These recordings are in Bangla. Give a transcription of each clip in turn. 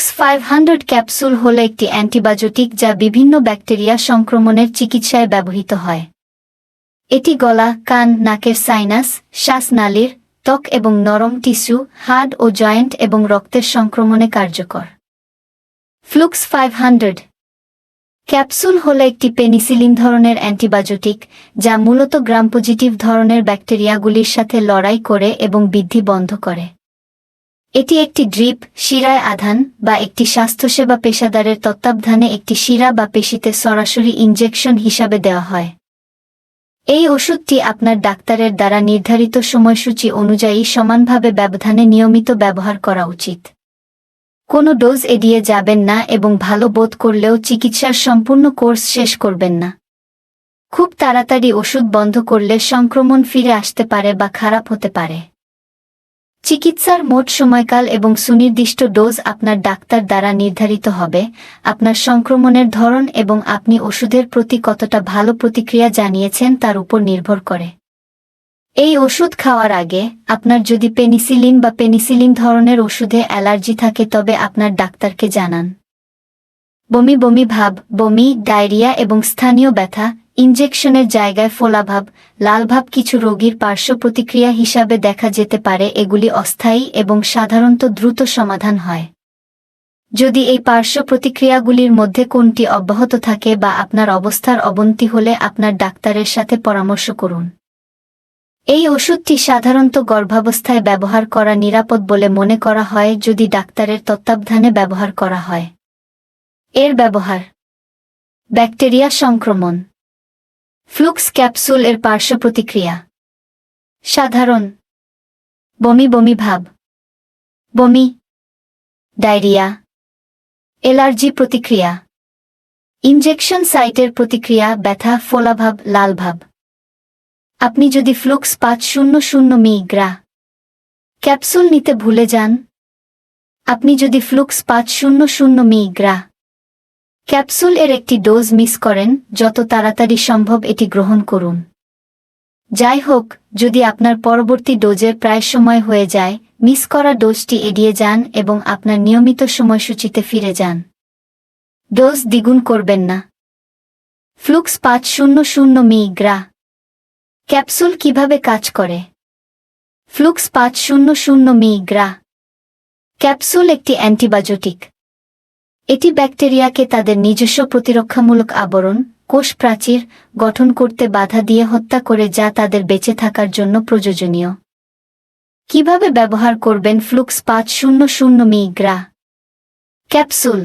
ফ্লুক্স ফাইভ হান্ড্রেড ক্যাপসুল হল একটি অ্যান্টিবায়োটিক যা বিভিন্ন ব্যাকটেরিয়া সংক্রমণের চিকিৎসায় ব্যবহৃত হয়। এটি গলা, কান, নাকের সাইনাস শ্বাসনালীর, ত্বক এবং নরম টিস্যু হাড় ও জয়েন্ট এবং রক্তের সংক্রমণে কার্যকর। ফ্লুক্স ফাইভ হান্ড্রেড ক্যাপসুল হল একটি পেনিসিলিন ধরনের অ্যান্টিবায়োটিক যা মূলত গ্রাম পজিটিভ ধরনের ব্যাকটেরিয়াগুলির সাথে লড়াই করে এবং বৃদ্ধি বন্ধ করে। এটি একটি ড্রিপ, শিরায় আধান, বা একটি স্বাস্থ্যসেবা পেশাদারের তত্ত্বাবধানে একটি শিরা বা পেশিতে সরাসরি ইনজেকশন হিসাবে দেওয়া হয়। এই ওষুধটি আপনার ডাক্তারের দ্বারা নির্ধারিত সময়সূচি অনুযায়ী সমানভাবে ব্যবধানে নিয়মিত ব্যবহার করা উচিত। কোনো ডোজ এড়িয়ে যাবেন না এবং ভালো বোধ করলেও চিকিৎসার সম্পূর্ণ কোর্স শেষ করবেন না। খুব তাড়াতাড়ি ওষুধ বন্ধ করলে সংক্রমণ ফিরে আসতে পারে বা খারাপ হতে পারে। চিকিৎসার মোট সময়কাল এবং সুনির্দিষ্ট ডোজ আপনার ডাক্তার দ্বারা নির্ধারিত হবে। আপনার সংক্রমণের ধরন এবং আপনি ওষুধের প্রতি কতটা ভালো প্রতিক্রিয়া জানিয়েছেন তার উপর নির্ভর করে। এই ওষুধ খাওয়ার আগে আপনার যদি পেনিসিলিন বা পেনিসিলিন ধরনের ওষুধে অ্যালার্জি থাকে তবে আপনার ডাক্তারকে জানান। বমি বমি ভাব, বমি, ডায়রিয়া এবং স্থানীয় ব্যথা ইনজেকশনের জায়গায় ফোলাভাব লালভাব কিছু রোগীর পার্শ্ব প্রতিক্রিয়া হিসাবে দেখা যেতে পারে, এগুলি অস্থায়ী এবং সাধারণত দ্রুত সমাধান হয়। যদি এই পার্শ্ব প্রতিক্রিয়াগুলির মধ্যে কোনটি অব্যাহত থাকে বা আপনার অবস্থার অবনতি হলে আপনার ডাক্তারের সাথে পরামর্শ করুন। এই ওষুধটি সাধারণত গর্ভাবস্থায় ব্যবহার করা নিরাপদ বলে মনে করা হয়, যদি ডাক্তারের তত্ত্বাবধানে ব্যবহার করা হয়। এর ব্যবহার। ব্যাকটেরিয়া সংক্রমণ। ফ্লুক্স ক্যাপসুল এর পার্শ্ব প্রতিক্রিয়া। সাধারণ। বমি বমি ভাব। বমি। ডায়রিয়া। এলার্জি প্রতিক্রিয়া। ইনজেকশন সাইটের প্রতিক্রিয়া, ব্যথা ফোলাভাব লালভাব আপনি যদি ফ্লুক্স পাঁচ শূন্য শূন্য মি গ্রা ক্যাপসুল নিতে ভুলে যান, আপনি যদি ফ্লুক্স পাঁচ শূন্য শূন্য মি গ্রা ক্যাপসুল এর একটি ডোজ মিস করেন, যত তাড়াতাড়ি সম্ভব এটি গ্রহণ করুন। যাই হোক, যদি আপনার পরবর্তী ডোজের প্রায় সময় হয়ে যায়, মিস করা ডোজটি এড়িয়ে যান এবং আপনার নিয়মিত সময়সূচিতে ফিরে যান। ডোজ দ্বিগুণ করবেন না। ফ্লুক্স পাঁচ শূন্য শূন্য মি গ্রা ক্যাপসুল কীভাবে কাজ করে? ফ্লুক্স পাঁচ শূন্য শূন্য মি গ্রা ক্যাপসুল একটি অ্যান্টিবায়োটিক। এটি ব্যাকটেরিয়াকে তাদের নিজস্ব প্রতিরক্ষামূলক আবরণ, কোষ প্রাচীর, গঠন করতে বাধা দিয়ে হত্যা করে যা তাদের বেঁচে থাকার জন্য প্রয়োজনীয়। কীভাবে ব্যবহার করবেন ফ্লুক্স পাঁচ শূন্য শূন্য মি গ্রা ক্যাপসুল।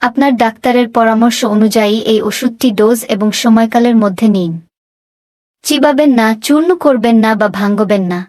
আপনার ডাক্তারের পরামর্শ অনুযায়ী এই ওষুধটি ডোজ এবং সময়কালের মধ্যে নিন। চিবাবেন না, চূর্ণ করবেন না বা ভাঙ্গবেন না।